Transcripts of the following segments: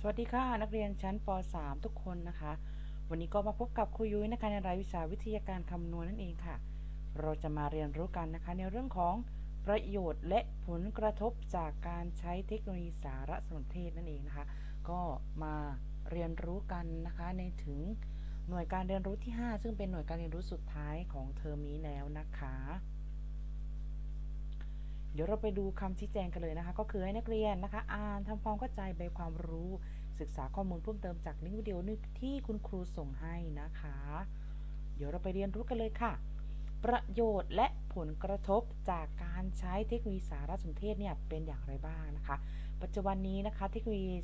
สวัสดีค่ะ นักเรียนชั้นป .3 ทุกคนนะคะ วันนี้ก็มาพบกับครูยุ้ยนะคะในรายวิชาวิทยาการคำนวณนั่นเองค่ะ เราจะมาเรียนรู้กันนะคะ ในเรื่องของประโยชน์และผลกระทบจากการใช้เทคโนโลยีสารสนเทศนั่นเองนะคะ ก็มาเรียนรู้กันนะคะในถึงหน่วยการเรียนรู้ที่ 5 ซึ่งเป็นหน่วยการเรียนรู้สุดท้ายของเทอมนี้แล้วนะคะ เดี๋ยวเราไปดูคำชี้แจงกันเลยนะคะ ก็คือให้นักเรียนนะคะ อ่านทำความเข้าใจใบความรู้ ศึกษาข้อมูลเพิ่มเติมจากลิงก์วิดีโอนึงที่คุณครูส่งให้นะคะ เดี๋ยวเราไปเรียนรู้กันเลยค่ะ ประโยชน์และผลกระทบจากการใช้เทคโนโลยีสารสนเทศเนี่ยเป็นอย่างไรบ้างนะคะ ปัจจุบันนี้นะคะเทคโนโลยี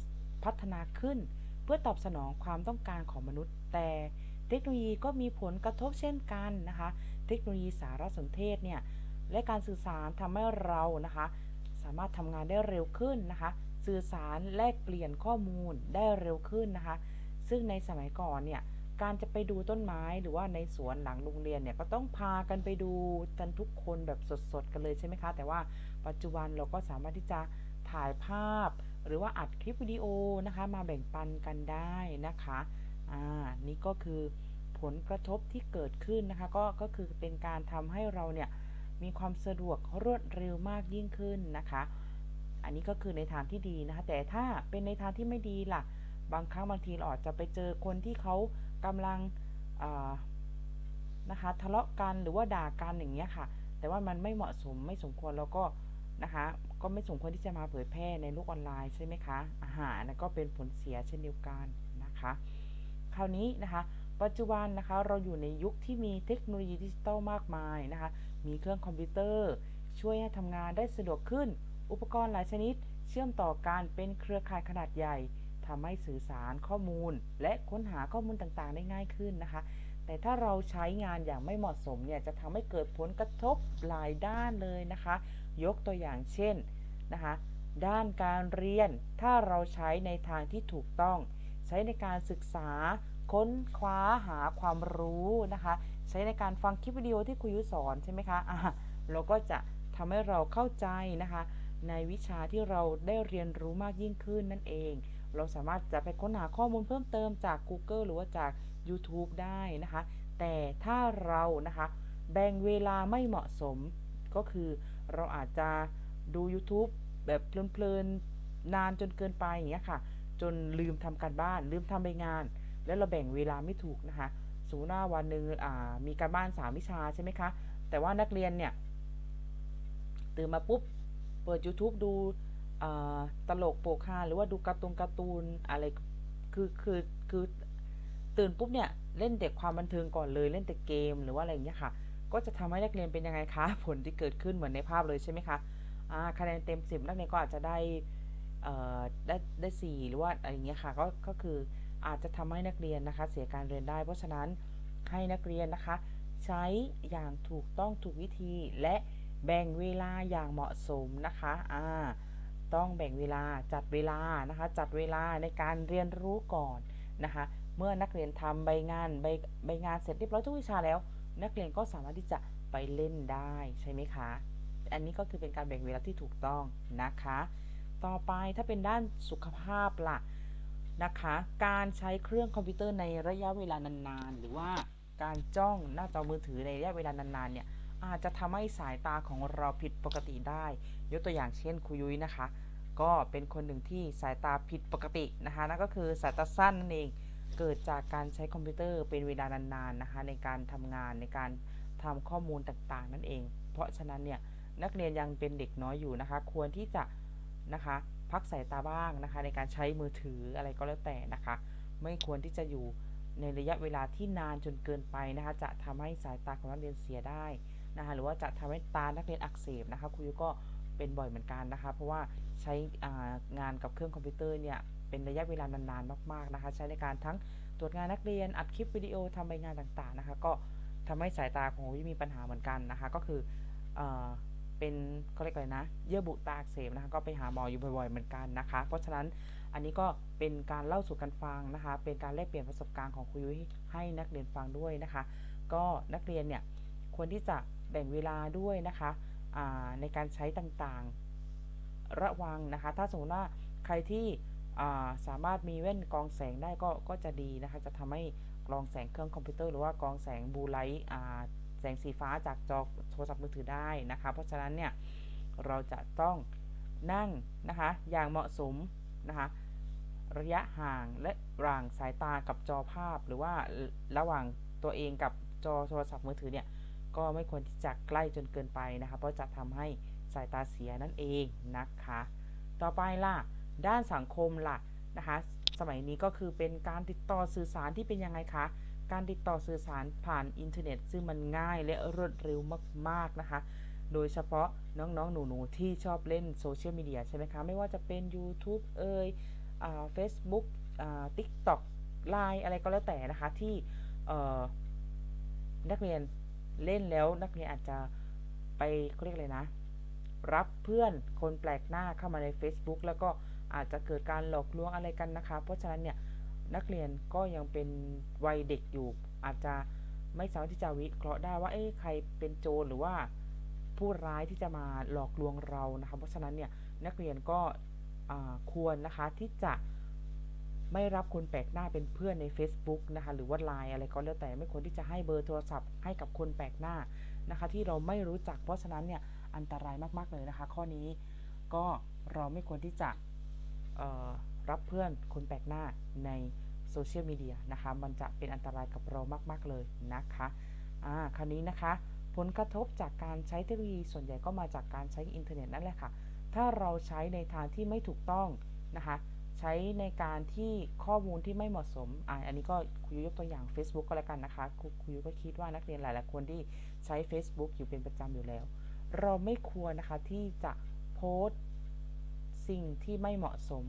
พัฒนาขึ้น เพื่อตอบสนองความต้องการของมนุษย์ แต่เทคโนโลยีก็มีผลกระทบเช่นกันนะคะ เทคโนโลยีสารสนเทศเนี่ย และการสื่อสารทำให้เรานะคะ สามารถทำงานได้เร็วขึ้นนะคะ สื่อสารแลกเปลี่ยนข้อมูลได้เร็วขึ้นนะคะ ซึ่งในสมัยก่อนเนี่ยการจะไปดูต้นไม้หรือว่าในสวนหลังโรงเรียนเนี่ยก็ต้องพากันไปดูกันทุกคนแบบสดๆกันเลยใช่ไหมคะ แต่ว่าปัจจุบันเราก็สามารถที่จะถ่ายภาพ หรือว่าอัดคลิปวิดีโอนะคะ มาแบ่งปันกันได้นะคะอ่านี่ก็คือผลกระทบที่เกิดขึ้นนะคะ ก็ก็คือเป็นการทำให้เราเนี่ย มีความสะดวกรวดเร็วมากยิ่งขึ้นนะคะ อันนี้ก็คือในทางที่ดีนะคะ แต่ถ้าเป็นในทางที่ไม่ดีล่ะ บางครั้งบางทีเราอาจจะไปเจอคนที่เขากำลังนะคะทะเลาะกันหรือว่าด่ากันอย่างเงี้ยค่ะ แต่ว่ามันไม่เหมาะสมไม่สมควรแล้วก็นะคะก็ไม่สมควรที่จะมาเผยแพร่ในโลกออนไลน์ใช่ไหมคะอาหารก็เป็นผลเสียเช่นเดียวกันนะคะ คราวนี้นะคะ ปัจจุบันนะคะเราอยู่ในยุคที่มีเทคโนโลยีดิจิตอลมากมายนะคะ มีเครื่องคอมพิวเตอร์ ช่วยให้ทำงานได้สะดวกขึ้น อุปกรณ์หลายชนิด เชื่อมต่อกันเป็นเครือข่ายขนาดใหญ่ทำให้สื่อสารข้อมูล และค้นหาข้อมูลต่างๆ ได้ง่ายขึ้นนะคะ แต่ถ้าเราใช้งานอย่างไม่เหมาะสมเนี่ยจะทำให้เกิดผลกระทบหลายด้านเลยนะคะ ยกตัวอย่างเช่นนะคะ ด้านการเรียนถ้าเราใช้ในทางที่ถูกต้อง ใช้ในการศึกษา ค้นคว้าหาความรู้นะคะ ใช้ในการฟังคลิปวิดีโอที่ครูยุสอนใช่ไหมคะะเราก็จะทำให้เราเข้าใจนะคะ ในวิชาที่เราได้เรียนรู้มากยิ่งขึ้นนั่นเอง เราสามารถจะไปค้นหาข้อมูลเพิ่มเติมจาก Google หรือว่าจาก YouTube ได้นะคะ แต่ถ้าเรานะคะแบ่งเวลาไม่เหมาะสมก็คือเราอาจจะดู YouTube แบบเพลินๆนานจนเกินไปอย่างเงี้ยค่ะ จนลืมทำการบ้าน ลืมทำใบงาน แล้วเราแบ่งเวลาไม่ถูกนะคะสมมติว่าวันหนึ่งมีการบ้านสามวิชาใช่ไหมคะ แต่ว่านักเรียนเนี่ย ตื่นมาปุ๊บ เปิด YouTube ดูตลกโปกฮาหรือว่าดูการ์ตูนการ์ตูนอะไรคือคือคือตื่นปุ๊บเนี่ย เล่นแต่ความบันเทิงก่อนเลยเล่นแต่เกมหรือว่าอะไรอย่างเงี้ยค่ะ ก็จะทำให้นักเรียนเป็นยังไงคะ ผลที่เกิดขึ้นเหมือนในภาพเลยใช่ไหมคะคะแนนเต็ม 10 นักเรียนก็อาจจะได้ได้ได้สี่หรือว่าอะไรเงี้ยค่ะก็ก็คือ อาจจะทำให้นักเรียนนะคะ เสียการเรียนได้ เพราะฉะนั้นให้นักเรียนนะคะ ใช้อย่างถูกต้องถูกวิธีและแบ่งเวลาอย่างเหมาะสมนะคะอ่าต้องแบ่งเวลาจัดเวลานะคะ จัดเวลาในการเรียนรู้ก่อนนะคะ เมื่อนักเรียนทำใบงานใบใบงานเสร็จเรียบร้อยทุกวิชาแล้ว นักเรียนก็สามารถที่จะไปเล่นได้ใช่ไหมคะ อันนี้ก็คือเป็นการแบ่งเวลาที่ถูกต้องนะคะ ต่อไปถ้าเป็นด้านสุขภาพล่ะ นะคะ การใช้เครื่องคอมพิวเตอร์ในระยะเวลานานๆ หรือว่าการจ้องหน้าจอมือถือในระยะเวลานานๆ เนี่ยอาจจะทำให้สายตาของเราผิดปกติได้ ยกตัวอย่างเช่นคุยุ้ยนะคะ ก็เป็นคนหนึ่งที่สายตาผิดปกตินะคะนั่นก็คือสายตาสั้นนั่นเอง เกิดจากการใช้คอมพิวเตอร์เป็นเวลานานๆนะคะ ในการทำงานในการทำข้อมูลต่างๆ นั่นเอง เพราะฉะนั้นเนี่ยนักเรียนยังเป็นเด็กน้อยอยู่นะคะ ควรที่จะนะคะ พักสายตาบ้างนะคะ ในการใช้มือถืออะไรก็แล้วแต่นะคะ ไม่ควรที่จะอยู่ในระยะเวลาที่นานจนเกินไปนะคะ จะทำให้สายตาของนักเรียนเสียได้นะคะหรือว่าจะทำให้ตานักเรียนอักเสบนะคะครูยุก็เป็นบ่อยเหมือนกันนะคะ เพราะว่าใช้งานกับเครื่องคอมพิวเตอร์เนี่ยเป็นระยะเวลานานๆมากๆนะคะ ใช้ในการทั้งตรวจงานนักเรียนอัดคลิปวิดีโอทำใบงานต่างๆนะคะ ก็ทำให้สายตาของวิมีปัญหาเหมือนกันนะคะ ก็คือ เป็นเขาเรียกอะไรนะ เยื่อบุตาอักเสบนะคะ ก็ไปหาหมออยู่บ่อยๆเหมือนกันนะคะ เพราะฉะนั้นอันนี้ก็เป็นการเล่าสู่กันฟังนะคะ เป็นการแลกเปลี่ยนประสบการณ์ของครูยุ้ยให้นักเรียนฟังด้วยนะคะ ก็นักเรียนเนี่ยควรที่จะแบ่งเวลาด้วยนะคะในการใช้ต่างๆ ระวังนะคะ ถ้าสมมติว่าใครที่สามารถมีแว่นกองแสงได้ก็ก็จะดีนะคะ จะทำให้กรองแสงเครื่องคอมพิวเตอร์หรือว่ากรองแสงบูไลท์ สงสีฟ้าจากจอโทรศัพท์มือถือได้นะคะ เพราะฉะนั้นเนี่ยเราจะต้องนั่งนะคะอย่างเหมาะสมนะคะระยะห่างและร่างสายตากับจอภาพ หรือว่าระหว่างตัวเองกับจอโทรศัพท์มือถือเนี่ยก็ไม่ควรที่จะใกล้จนเกินไปนะคะ เพราะจะทำให้สายตาเสียนั่นเองนะคะ ต่อไปล่ะ ด้านสังคมล่ะนะคะ สมัยนี้ก็คือเป็นการติดต่อสื่อสารที่เป็นยังไงคะ การติดต่อสื่อสารผ่านอินเทอร์เน็ต ซึ่งมันง่ายและรวดเร็วมาก ๆ นะคะ โดยเฉพาะน้อง ๆ หนู ๆ ที่ชอบเล่นโซเชียลมีเดียใช่ไหมคะ ไม่ว่าจะเป็น YouTube เอ่ยเฟซบุ๊กทิกต็อกไลน์อะไรก็แล้วแต่นะคะ ที่นักเรียนเล่นแล้วนักเรียนอาจจะไปเขาเรียกอะไรนะ รับเพื่อนคนแปลกหน้าเข้ามาใน Facebook แล้วก็อาจจะเกิดการหลอกลวงอะไรกันนะคะ เพราะฉะนั้นเนี่ย นักเรียนก็ยังเป็นวัยเด็กอยู่ อาจจะไม่สามารถที่จะวิเคราะห์ได้ว่าเอ้ใครเป็นโจรหรือว่าผู้ร้ายที่จะมาหลอกลวงเรานะคะเพราะฉะนั้นเนี่ยนักเรียนก็ควรนะคะที่จะไม่รับคนแปลกหน้าเป็นเพื่อนใน Facebook นะคะหรือว่าไลน์อะไรก็แล้วแต่ไม่ควรที่จะให้เบอร์โทรศัพท์ให้กับคนแปลกหน้านะคะ ที่เราไม่รู้จักเพราะฉะนั้นเนี่ยอันตรายมากๆเลยนะคะ ข้อนี้ก็เราไม่ควรที่จะ รับเพื่อนคนแปลกหน้าในโซเชียลมีเดียนะคะ มันจะเป็นอันตรายกับเรามาก ๆ เลยนะคะอ่าคราวนี้นะคะ ผลกระทบจากการใช้เทคโนโลยีส่วนใหญ่ก็มาจากการใช้อินเทอร์เน็ตนั่นแหละค่ะ ถ้าเราใช้ในทางที่ไม่ถูกต้องนะคะ ใช้ในการที่ข้อมูลที่ไม่เหมาะสมอ่าอันนี้ก็คุยยกตัวอย่าง Facebook ก็แล้วกันนะคะ คุยก็คิดว่านักเรียนหลาย ๆ คนที่ใช้ Facebook อยู่เป็นประจำอยู่แล้ว เราไม่ควรนะคะที่จะโพสต์สิ่งที่ไม่เหมาะสม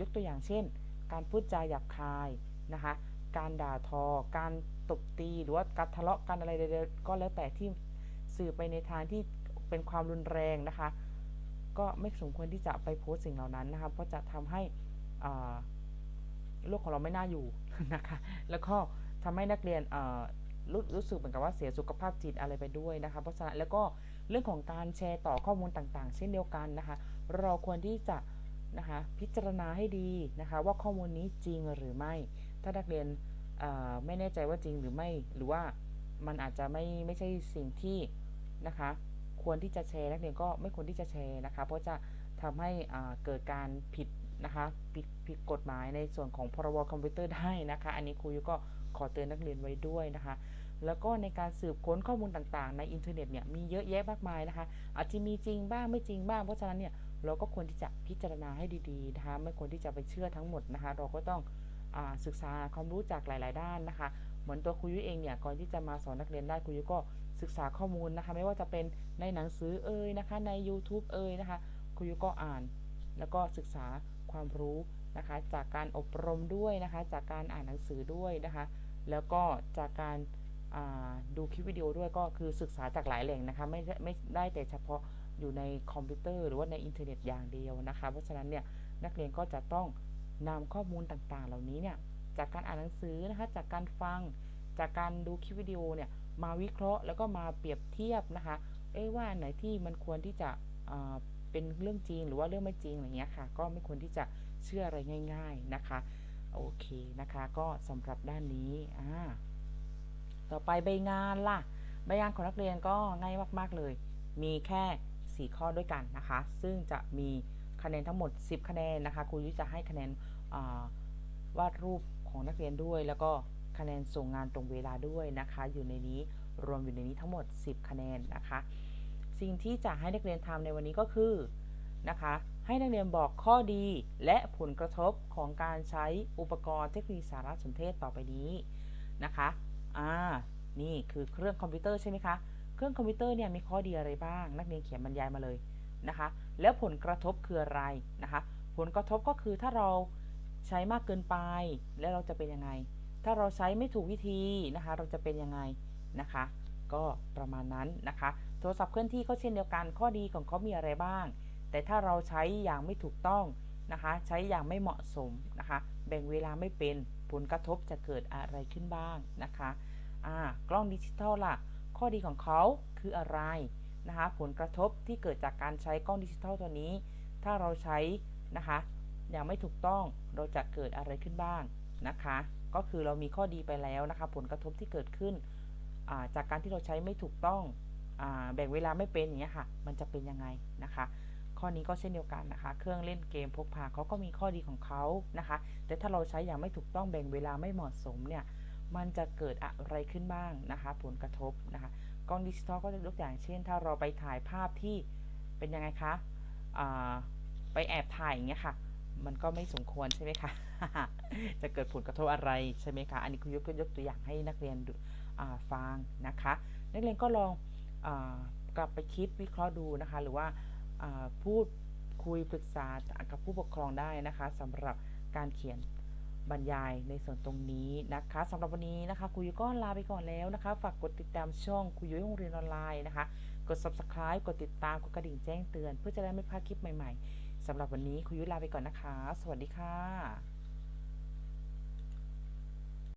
ยกตัวอย่างเช่น การพูดจาหยาบคายนะคะ การด่าทอ การตบตี หรือว่าการทะเลาะกันอะไรใดๆก็แล้วแต่ที่สื่อไปในทางที่เป็นความรุนแรงนะคะ ก็ไม่สมควรที่จะไปโพสต์สิ่งเหล่านั้นนะคะ เพราะจะทำให้โลกของเราไม่น่าอยู่นะคะ แล้วก็ทำให้นักเรียนรู้รู้สึกเหมือนกับว่าเสียสุขภาพจิตอะไรไปด้วยนะคะ เพราะฉะนั้นแล้วก็เรื่องของการแชร์ต่อข้อมูลต่างๆ เช่นเดียวกันนะคะ เราควรที่จะ นะคะ พิจารณาให้ดีนะคะ ว่าข้อมูลนี้จริงหรือไม่ ถ้านักเรียนไม่แน่ใจว่าจริงหรือไม่ หรือว่ามันอาจจะไม่ไม่ใช่สิ่งที่นะคะ ควรที่จะแชร์นักเรียนก็ไม่ควรที่จะแชร์นะคะ เพราะจะทำให้เกิดการผิดนะคะผิดผิดกฎหมายในส่วนของพรบคอมพิวเตอร์ได้นะคะ อันนี้ครูยุก็ขอเตือนนักเรียนไว้ด้วยนะคะ แล้วก็ในการสืบค้นข้อมูลต่างๆ ในอินเทอร์เน็ตเนี่ยมีเยอะแยะมากมายนะคะ อาจจะมีจริงบ้างไม่จริงบ้าง เพราะฉะนั้นเนี่ยเราก็ควรที่จะพิจารณาให้ดีๆนะคะไม่ควรที่จะไปเชื่อทั้งหมดนะคะ เราก็ต้องอศึกษาความรู้จากหลาย ๆ ด้านนะคะ เหมือนตัวครูยุเองเนี่ยก่อนที่จะมาสอนนักเรียนได้ครูยุก็ศึกษาข้อมูลนะคะ ไม่ว่าจะเป็นในหนังสือเอ่ยนะคะ ใน YouTube เอ่ยนะคะครูยุก็อ่าน แล้วก็ศึกษาความรู้นะคะ จากการอบรมด้วยนะคะ จากการอ่านหนังสือด้วยนะคะ แล้วก็จากการ ดูคลิปวิดีโอด้วยก็คือศึกษาจากหลายแหล่งนะคะไม่ไม่ได้แต่เฉพาะอยู่ในคอมพิวเตอร์หรือว่าในอินเทอร์เน็ตอย่างเดียวนะคะ เพราะฉะนั้นเนี่ยนักเรียนก็จะต้องนำข้อมูลต่างๆ เหล่านี้เนี่ยจากการอ่านหนังสือนะคะจากการฟังจากการดูคลิปวิดีโอเนี่ยมาวิเคราะห์แล้วก็มาเปรียบเทียบนะคะเอ้ว่าไหนที่มันควรที่จะเป็นเรื่องจริงหรือว่าเรื่องไม่จริงอะไรเงี้ยค่ะ ก็ไม่ควรที่จะเชื่ออะไรง่าย ๆนะคะ โอเคนะคะ ก็สำหรับด้านนี้อ่า ต่อไปใบงานล่ะ ใบงานของนักเรียนก็ง่ายมาก ๆ เลย มีแค่ 4 ข้อด้วยกันนะคะ ซึ่งจะมีคะแนนทั้งหมด 10 คะแนนนะคะ ครูยุ้ยจะให้คะแนนวาดรูปของนักเรียนด้วย แล้วก็คะแนนส่งงานตรงเวลาด้วยนะคะ อยู่ในนี้รวมอยู่ในนี้ทั้งหมด 10 คะแนนนะคะ สิ่งที่จะให้นักเรียนทำในวันนี้ก็คือนะคะ ให้นักเรียนบอกข้อดีและผลกระทบของการใช้อุปกรณ์เทคโนโลยีสารสนเทศต่อไปนี้นะคะ อ่า นี่คือเครื่องคอมพิวเตอร์ใช่ไหมคะ เครื่องคอมพิวเตอร์เนี่ยมีข้อดีอะไรบ้าง นักเรียนเขียนบรรยายมาเลยนะคะ แล้วผลกระทบคืออะไรนะคะ ผลกระทบก็คือถ้าเราใช้มากเกินไป แล้วเราจะเป็นยังไง ถ้าเราใช้ไม่ถูกวิธีนะคะ เราจะเป็นยังไงนะคะ ก็ประมาณนั้นนะคะ โทรศัพท์เคลื่อนที่ก็เช่นเดียวกัน ข้อดีของเขามีอะไรบ้าง แต่ถ้าเราใช้อย่างไม่ถูกต้องนะคะ ใช้อย่างไม่เหมาะสมนะคะ บ่งเวลาไม่เป็น ผลกระทบจะเกิดอะไรขึ้นบ้างนะคะอ่ากล้องดิจิทัลล่ะ ข้อดีของเขาคืออะไรนะคะ ผลกระทบที่เกิดจากการใช้กล้องดิจิทัลตัวนี้ ถ้าเราใช้นะคะอย่างไม่ถูกต้องเราจะเกิดอะไรขึ้นบ้างนะคะ ก็คือเรามีข้อดีไปแล้วนะคะ ผลกระทบที่เกิดขึ้น จากการที่เราใช้ไม่ถูกต้องอแบ่งเวลาไม่เป็นอย่างเงี้ยค่ะ มันจะเป็นยังไงนะคะ ข้อนี้ก็เช่นเดียวกันนะคะ เครื่องเล่นเกมพกพาเขาก็มีข้อดีของเขานะคะ แต่ถ้าเราใช้อย่างไม่ถูกต้องแบ่งเวลาไม่เหมาะสมเนี่ยมันจะเกิดอะไรขึ้นบ้างนะคะ ผลกระทบนะคะกล้องดิจิตอลก็จะยกตัวอย่างเช่น ถ้าเราไปถ่ายภาพที่เป็นยังไงคะไปแอบถ่ายอย่างเงี้ยค่ะ มันก็ไม่สมควรใช่ไหมคะ จะเกิดผลกระทบอะไรใช่ไหมคะ อันนี้คุณยกยกตัวอย่างให้นักเรียนฟังนะคะ นักเรียนก็ลองอกลับไปคิดวิเคราะห์ดูนะคะ หรือว่า พูดคุยปรึกษากับผู้ปกครองได้นะคะสำหรับการเขียนบรรยายในส่วนตรงนี้นะคะสำหรับวันนี้นะคะคุยก็ลาไปก่อนแล้วนะคะ ฝากกดติดตามช่องคุยยุ้ยโรงเรียนออนไลน์นะคะ กด subscribe กดติดตามกดกระดิ่งแจ้งเตือน เพื่อจะได้ไม่พลาดคลิปใหม่ๆสำหรับวันนี้คุยยุ้ยลาไปก่อนนะคะ สวัสดีค่ะ